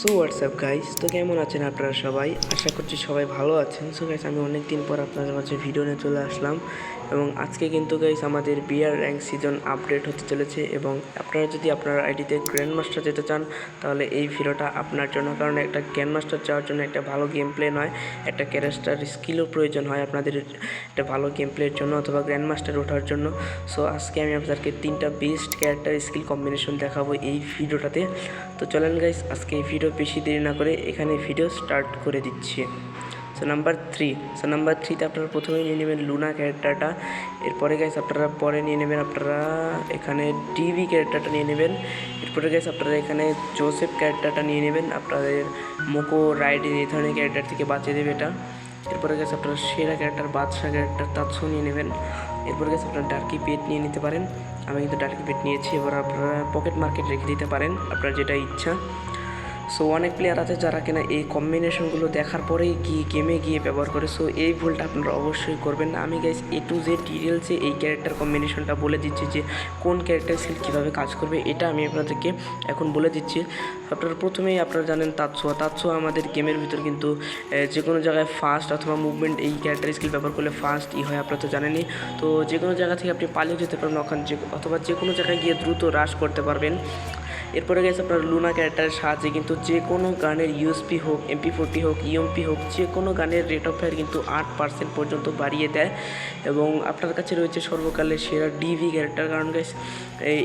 So WhatsApp guys. তো কেমন আছেন আপনারা সবাই? আশা করছি সবাই ভালো আছেন। সো গাইস, আমি অনেক দিন পর আপনাদের মাঝে ভিডিও নিয়ে চলে আসলাম। এবং আজকে কিন্তু গাইস আমাদের বিয়ার র্যাঙ্ক সিজন আপডেট হতে চলেছে এবং আপনারা যদি আপনার আইডিতে গ্র্যান্ড মাস্টার যেতে চান, তাহলে এই ভিডিওটা আপনার জন্য, কারণ একটা গ্র্যান্ড মাস্টার যাওয়ার জন্য একটা ভালো গেম প্লে নয়, একটা ক্যারেক্টার স্কিলও প্রয়োজন হয় আপনাদের একটা ভালো গেম প্লের জন্য অথবা গ্র্যান্ড মাস্টার ওঠার জন্য। সো আজকে আমি আপনাদেরকে তিনটা বেস্ট ক্যারেক্টার স্কিল কম্বিনেশন দেখাবো এই ভিডিওটাতে। তো চলেন গাইস আজকে এই ভিডিও বেশি দেরি না করে এখানে ভিডিও স্টার্ট করে দিচ্ছি। So number three so number থ্রিতে আপনারা প্রথমেই নিয়ে নেবেন লুনা ক্যারেক্টারটা এরপরে গাইস আপনারা পরে নিয়ে নেবেন আপনারা এখানে ডিভি ক্যারেক্টারটা নিয়ে নেবেন। এরপরে গাইস আপনারা এখানে জোসেফ ক্যারেক্টারটা নিয়ে নেবেন। আপনাদের মোকো রাইডিং এই ধরনের ক্যারেক্টার থেকে বাঁচিয়ে দেবে এটা। এরপরে গেছে আপনারা সেরা ক্যারেক্টার বাদশা ক্যারেক্টার তাৎসও নিয়ে নেবেন। এরপরে গেছে আপনারা ডার্কি পেট নিয়ে নিতে পারেন। আমি কিন্তু ডার্কি পেট নিয়েছি। এবার আপনারা পকেট মার্কেট রেখে দিতে পারেন। আপনার যেটা ইচ্ছা। সো অনেক প্লেয়ার আছে যারা কিনা এই কম্বিনেশনগুলো দেখার পরেই গিয়ে গেমে গিয়ে ব্যবহার করে। সো এই ভুলটা আপনারা অবশ্যই করবেন। না আমি গাইস এ টু জেড ডিটেলসে এই ক্যারেক্টার কম্বিনেশনটা বলে দিচ্ছি যে কোন ক্যারেক্টার স্কিল কীভাবে কাজ করবে, এটা আমি আপনাদেরকে এখন বলে দিচ্ছি। আপনারা প্রথমেই আপনারা জানেন তাৎসোয়া তাৎসোয়া আমাদের গেমের ভিতর কিন্তু যে কোনো জায়গায় ফাস্ট অথবা মুভমেন্ট এই ক্যারেক্টার স্কিল ব্যবহার করলে ফাস্ট ই হয়, আপনারা তো জানেনই। তো যে কোনো জায়গা থেকে আপনি পালিয়ে যেতে পারবেন ওখান যে, অথবা যে কোনো জায়গায় গিয়ে দ্রুত রাশ করতে পারবেন। এরপরে গেছে আপনার লুনা ক্যারেক্টারের সাহায্যে কিন্তু যে কোনো গানের ইউএসপি হোক এমপি ফোরটি হোক ইএমপি হোক, যে কোনো গানের রেট অফ ফায়ার কিন্তু আট পার্সেন্ট পর্যন্ত বাড়িয়ে দেয়। এবং আপনার কাছে রয়েছে সর্বকালের সেরা ডিভি ক্যারেক্টার কারণ গাইস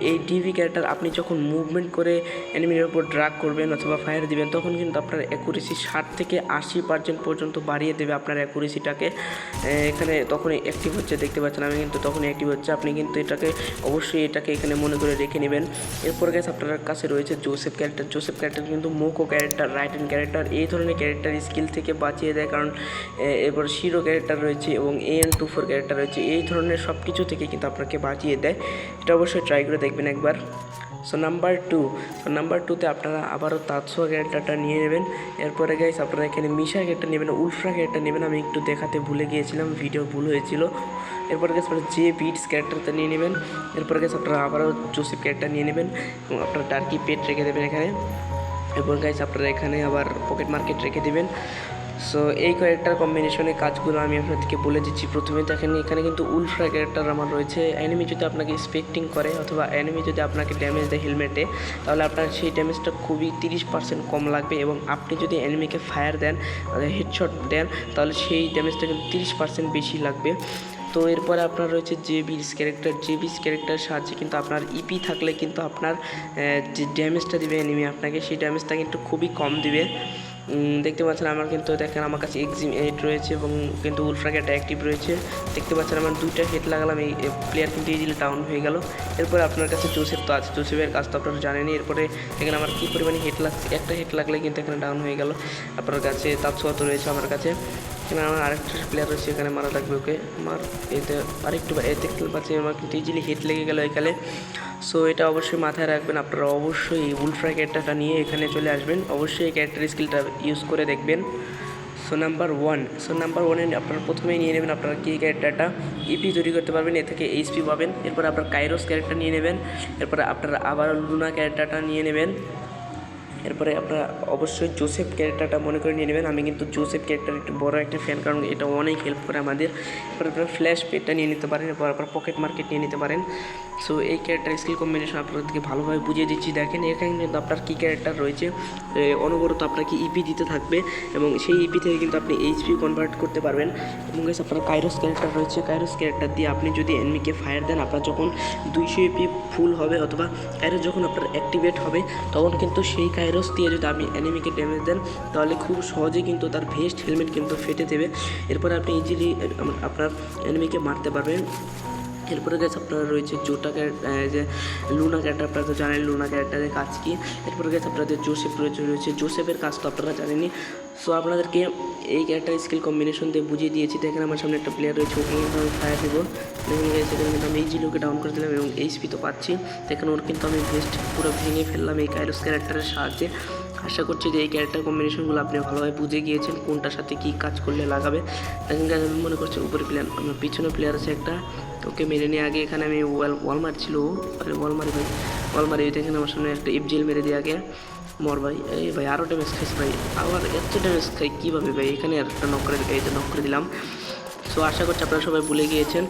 এই ডিভি ক্যারেক্টার আপনি যখন মুভমেন্ট করে এনিমির ওপর ড্রাগ করবেন অথবা ফায়ার দিবেন, তখন কিন্তু আপনার অ্যাকুরেসি ষাট থেকে আশি পার্সেন্ট পর্যন্ত বাড়িয়ে দেবে আপনার অ্যাকুরেসিটাকে এখানে তখনই অ্যাক্টিভ হচ্ছে, দেখতে পাচ্ছেন আমি কিন্তু তখনই অ্যাক্টিভ হচ্ছে। আপনি কিন্তু এটাকে অবশ্যই এটাকে এখানে মনে করে রেখে নেবেন। এরপর গেছে আপনার কাছে রয়েছে জোসেফ ক্যারেক্টার। জোসেফ ক্যারেক্টার কিন্তু মোকো ক্যারেক্টার রাইট হ্যান্ড ক্যারেক্টার, এই ধরনের ক্যারেক্টার স্কিল থেকে বাঁচিয়ে দেয়। কারণ এরপর শিরো ক্যারেক্টার রয়েছে এবং A N two four character রয়েছে। এই ধরনের সব কিছু থেকে কিন্তু আপনাকে বাঁচিয়ে দেয়। এটা অবশ্যই ট্রাই করে দেখবেন একবার। So number two so number টুতে আপনারা আবারও তাৎসো ক্যারেক্টারটা নিয়ে নেবেন। এরপরে গাইস আপনারা এখানে মিশা ক্যারেক্টার নেবেন, উলফ্রা ক্যারেক্টার নেবেন। আমি একটু দেখাতে ভুলে গিয়েছিলাম ভিডিও ভুল হয়েছিল। এরপরে গেছে আপনারা যে বিটস ক্যারেক্টারটা নিয়ে নেবেন এরপর গেছে আপনারা আবারও জোসেফ ক্যারেক্টার নিয়ে নেবেন এবং আপনারা ডার্কি পেট রেখে দেবেন এখানে। এরপর গাইস আপনারা এখানে আবার পকেট মার্কেট রেখে দেবেন। সো এই ক্যারেক্টার কম্বিনেশনের কাজগুলো আমি আপনাদেরকে বলে দিচ্ছি। প্রথমে দেখেন, এখানে কিন্তু উলফ্রা ক্যারেক্টার আমার রয়েছে। অ্যানিমি যদি আপনাকে স্পেক্টিং করে অথবা অ্যানিমি যদি আপনাকে ড্যামেজ দেয় হেলমেটে তাহলে আপনার সেই ড্যামেজটা খুবই তিরিশ পার্সেন্ট কম লাগবে এবং আপনি যদি অ্যানিমিকে ফায়ার দেন হেডশট দেন, তাহলে সেই ড্যামেজটা কিন্তু তিরিশ পার্সেন্ট বেশি লাগবে। তো এরপরে আপনার রয়েছে যে বিস ক্যারেক্টার যে বিস ক্যারেক্টার সাহায্যে কিন্তু আপনার ইপি থাকলে কিন্তু আপনার যে ড্যামেজটা দিবে এনিমি আপনাকে, সেই ড্যামেজটা কিন্তু খুবই কম দিবে। দেখতে পাচ্ছেন আমার কিন্তু দেখেন আমার কাছে এক্সিম এইট রয়েছে এবং কিন্তু উলফ্রাকেট অ্যাক্টিভ রয়েছে। দেখতে পাচ্ছেন আমার দুইটা হেড লাগালাম, এই প্লেয়ার কিন্তু ইজিলি ডাউন হয়ে গেল। এরপরে আপনার কাছে জোসেফ তো আছে জোসেফের কাজ তো আপনারা জানেনই। এরপরে দেখেন আমার কী পরিমাণে হেড লাগছে, একটা হেড লাগলে কিন্তু এখানে ডাউন হয়ে গেল। আপনার কাছে তাৎসোয়া তো রয়েছে আমার কাছে। এখানে আমার আরেকটা প্লেয়ার রয়েছে এখানে, মারা লাগবে ওকে। আমার এতে আরেকটু এ দেখতে পাচ্ছি আমার কিন্তু ইজিলি হেড লেগে গেল এখানে। সো এটা অবশ্যই মাথায় রাখবেন। আপনারা অবশ্যই এই উলফ্রা ক্যারেক্টারটা নিয়ে এখানে চলে আসবেন। অবশ্যই এই ক্যারেক্টার স্কিলটা ইউজ করে দেখবেন। So number one so number ওয়ানে আপনারা প্রথমেই নিয়ে নেবেন আপনারা কি ক্যারেক্টারটা ইপি তৈরি করতে পারবেন, এ থেকে এইচপি পাবেন। এরপর আপনার কাইরোস ক্যারেক্টার নিয়ে নেবেন। এরপরে আপনারা আবার লুনা ক্যারেক্টারটা নিয়ে নেবেন। এরপরে আপনারা অবশ্যই জোসেফ ক্যারেক্টারটা মনে করে নিয়ে নেবেন। আমি কিন্তু জোসেফ ক্যারেক্টার একটু বড় একটা ফ্যান কারণ এটা অনেক হেল্প করে আমাদের। এরপর আপনারা ফ্ল্যাশ পেটটা নিয়ে নিতে পারেন, এরপর আপনার পকেট মার্কেট নিয়ে নিতে পারেন। সো এই ক্যারেক্টার স্কিল কম্বিনেশন আপনাদেরকে ভালোভাবে বুঝিয়ে দিচ্ছি। দেখেন, এখানে কিন্তু আপনার কী ক্যারেক্টার রয়েছে? অনবরত আপনাকে ইপি দিতে থাকবে এবং সেই ইপি থেকে কিন্তু আপনি এইচপি কনভার্ট করতে পারবেন। এবং আপনার কাইরোস ক্যারেক্টার রয়েছে। কাইরোস ক্যারেক্টার দিয়ে আপনি যদি এনমিকে ফায়ার দেন, আপনার যখন দুইশো ইপি ফুল হবে অথবা কাইরোস যখন আপনার অ্যাক্টিভেট হবে, তখন কিন্তু সেই কাইরোস দিয়ে যদি আপনি অ্যানিমিকে ড্যামেজ দেন, তাহলে খুব সহজে কিন্তু তার ভেস্ট হেলমেট কিন্তু ফেটে দেবে এরপরে আপনি ইজিলি আপনার অ্যানিমিকে মারতে পারবেন। এরপরে গেছে আপনার রয়েছে জোটা যে লুনা ক্যারেক্টার, আপনারা তো জানেন লুনা ক্যারেক্টারের কাজ কী। এরপরে গেছে আপনাদের জোসেফ রয়েছে রয়েছে। জোসেফের কাজ তো আপনারা জানেনই। সো আপনাদেরকে এই ক্যারেক্টার স্কিল কম্বিনেশন দিয়ে বুঝিয়ে দিয়েছি। দেখেন আমার সামনে একটা প্লেয়ার রয়েছে ওকে কিন্তু আমি ফায়ার দেবো। দেখেন সেখানে কিন্তু আমি ইজিলি ওকে ডাউন করে দিলাম এবং এইচপি তো পাচ্ছি। দেখেন ওর কিন্তু আমি বেস্ট পুরো ভেঙে ফেললাম এই কাইরোস ক্যারেক্টারের সাহায্যে। আশা করছি যে এই ক্যারেক্টার কম্বিনেশনগুলো আপনি ভালোভাবে বুঝে গিয়েছেন কোনটার সাথে কী কাজ করলে লাগাবে। দেখেন guys, আমি মনে করছি উপরে প্লেয়ার আমার পিছনে প্লেয়ার আছে একটা। ওকে মেরে নিয়ে আগে এখানে আমি ওয়াল ওয়াল মারছিল ওয়াল মারি ওয়াল মারি দেখেন আমার সামনে একটা ইপজেল মেরে দিয়ে আগে। মর ভাই এই ভাই আরও ড্যামেজ খাইছে ভাই আবার এত ড্যামেজ খাই কীভাবে ভাই এখানে একটা নক করে এই নক দিলাম। সো আশা করছি আপনারা সবাই ভুলে গিয়েছেন,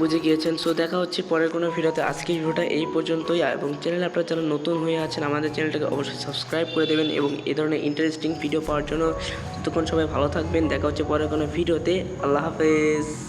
বুঝে গিয়েছেন। সো দেখা হচ্ছে পরের কোনো ভিডিওতে। আজকের ভিডিওটা এই পর্যন্তই। এবং চ্যানেলে আপনারা যারা নতুন হয়ে আছেন, আমাদের চ্যানেলটাকে অবশ্যই সাবস্ক্রাইব করে দেবেন এবং এই ধরনের ইন্টারেস্টিং ভিডিও পাওয়ার জন্য ততক্ষণ সবাই ভালো থাকবেন। দেখা হচ্ছে পরের কোনো ভিডিওতে। আল্লাহ হাফেজ।